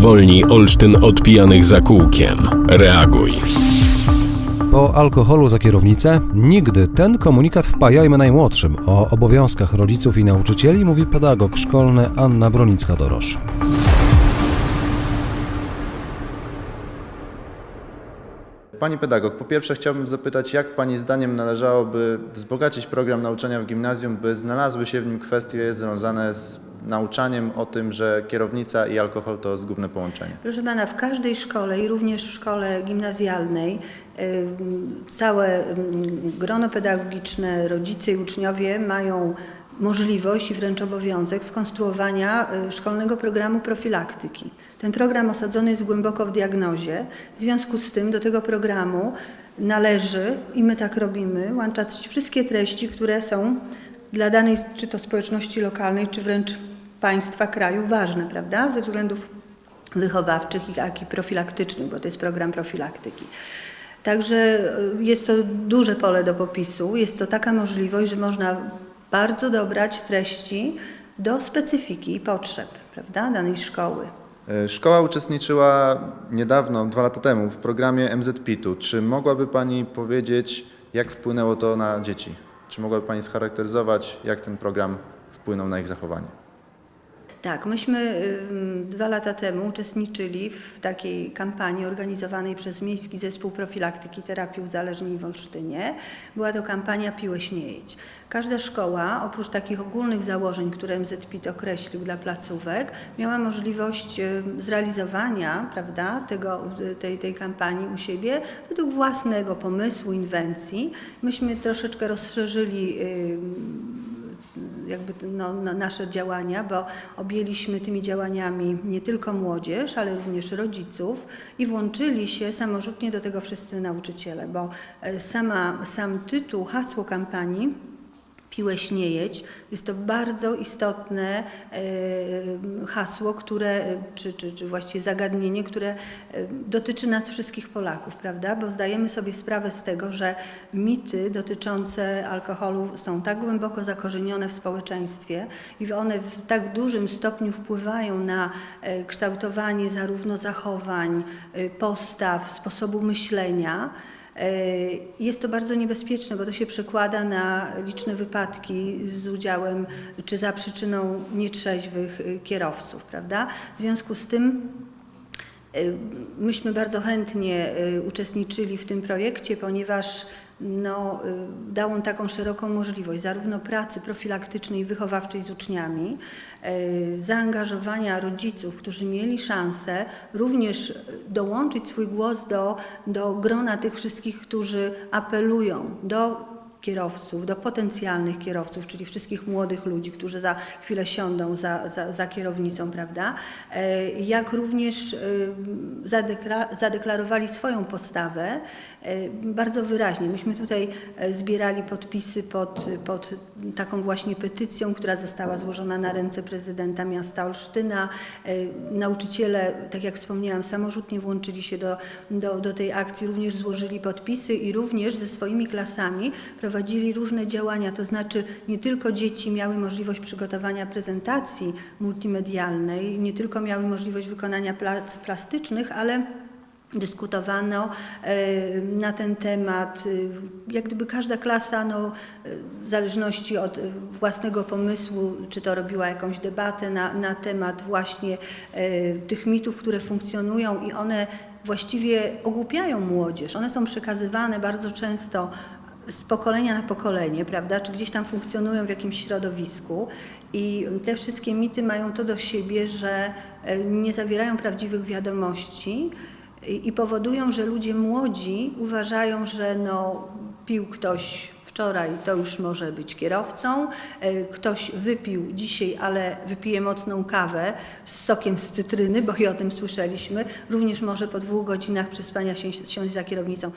Uwolnij Olsztyn od pijanych za kółkiem. Reaguj. Po alkoholu za kierownicę? Nigdy ten komunikat wpajajmy najmłodszym. O obowiązkach rodziców i nauczycieli mówi pedagog szkolny Anna Bronicka-Dorosz. Pani pedagog, po pierwsze chciałbym zapytać, jak Pani zdaniem należałoby wzbogacić program nauczania w gimnazjum, by znalazły się w nim kwestie związane z nauczaniem o tym, że kierownica i alkohol to zgubne połączenie? Proszę pana, w każdej szkole i również w szkole gimnazjalnej całe grono pedagogiczne, rodzice i uczniowie mają możliwość i wręcz obowiązek skonstruowania y, szkolnego programu profilaktyki. Ten program osadzony jest głęboko w diagnozie. W związku z tym do tego programu należy, i my tak robimy, łączać wszystkie treści, które są dla danej czy to społeczności lokalnej, czy wręcz państwa, kraju ważne, prawda? Ze względów wychowawczych, jak i profilaktycznych, bo to jest program profilaktyki. Także y, jest to duże pole do popisu. Jest to taka możliwość, że można bardzo dobrać treści do specyfiki i potrzeb prawda, danej szkoły. E, Szkoła uczestniczyła niedawno, dwa lata temu, w programie MZPIT-u. Czy mogłaby Pani powiedzieć, jak wpłynęło to na dzieci? Czy mogłaby Pani scharakteryzować, jak ten program wpłynął na ich zachowanie? Tak, myśmy dwa lata temu uczestniczyli w takiej kampanii organizowanej przez Miejski Zespół Profilaktyki Terapii Uzależnień w Olsztynie. Była to kampania Piłeś nie jedź. Każda szkoła, oprócz takich ogólnych założeń, które MZPIT określił dla placówek, miała możliwość zrealizowania prawda, tego, tej, tej kampanii u siebie według własnego pomysłu, inwencji. Myśmy troszeczkę rozszerzyli jakby no, na nasze działania, bo objęliśmy tymi działaniami nie tylko młodzież, ale również rodziców i włączyli się samorzutnie do tego wszyscy nauczyciele, bo e, sama, sam tytuł, hasło kampanii Piłeś nie jedź. Jest to bardzo istotne e, hasło, które, czy, czy, czy właściwie zagadnienie, które e, dotyczy nas wszystkich Polaków, prawda? Bo zdajemy sobie sprawę z tego, że mity dotyczące alkoholu są tak głęboko zakorzenione w społeczeństwie i one w tak dużym stopniu wpływają na e, kształtowanie zarówno zachowań, e, postaw, sposobu myślenia, E, Jest to bardzo niebezpieczne, bo to się przekłada na liczne wypadki z udziałem czy za przyczyną nietrzeźwych y, kierowców, prawda? W związku z tym y, myśmy bardzo chętnie uczestniczyli w tym projekcie, ponieważ no, y, dał on taką szeroką możliwość zarówno pracy profilaktycznej i wychowawczej z uczniami, y, zaangażowania rodziców, którzy mieli szansę również dołączyć swój głos do, do grona tych wszystkich, którzy apelują do kierowców, do potencjalnych kierowców, czyli wszystkich młodych ludzi, którzy za chwilę siądą za, za, za kierownicą, prawda? E, Jak również e, zadekla- zadeklarowali swoją postawę e, bardzo wyraźnie. Myśmy tutaj zbierali podpisy pod, pod taką właśnie petycją, która została złożona na ręce prezydenta miasta Olsztyna. Nauczyciele, tak jak wspomniałam, samorzutnie włączyli się do, do, do tej akcji, również złożyli podpisy i również ze swoimi klasami prowadzili różne działania, to znaczy nie tylko dzieci miały możliwość przygotowania prezentacji multimedialnej, nie tylko miały możliwość wykonania prac plastycznych, ale dyskutowano e, na ten temat. e, Jak gdyby każda klasa, no, e, w zależności od własnego pomysłu, czy to robiła jakąś debatę na, na temat właśnie tych mitów, które funkcjonują i one właściwie ogłupiają młodzież. One są przekazywane bardzo często z pokolenia na pokolenie, prawda, czy gdzieś tam funkcjonują w jakimś środowisku i te wszystkie mity mają to do siebie, że e, nie zawierają prawdziwych wiadomości i, powodują, że ludzie młodzi uważają, że no, pił ktoś wczoraj, to już może być kierowcą, e, ktoś wypił dzisiaj, ale wypije mocną kawę z sokiem z cytryny, bo i o tym słyszeliśmy, również może po dwóch godzinach przespania się, siąść za kierownicą.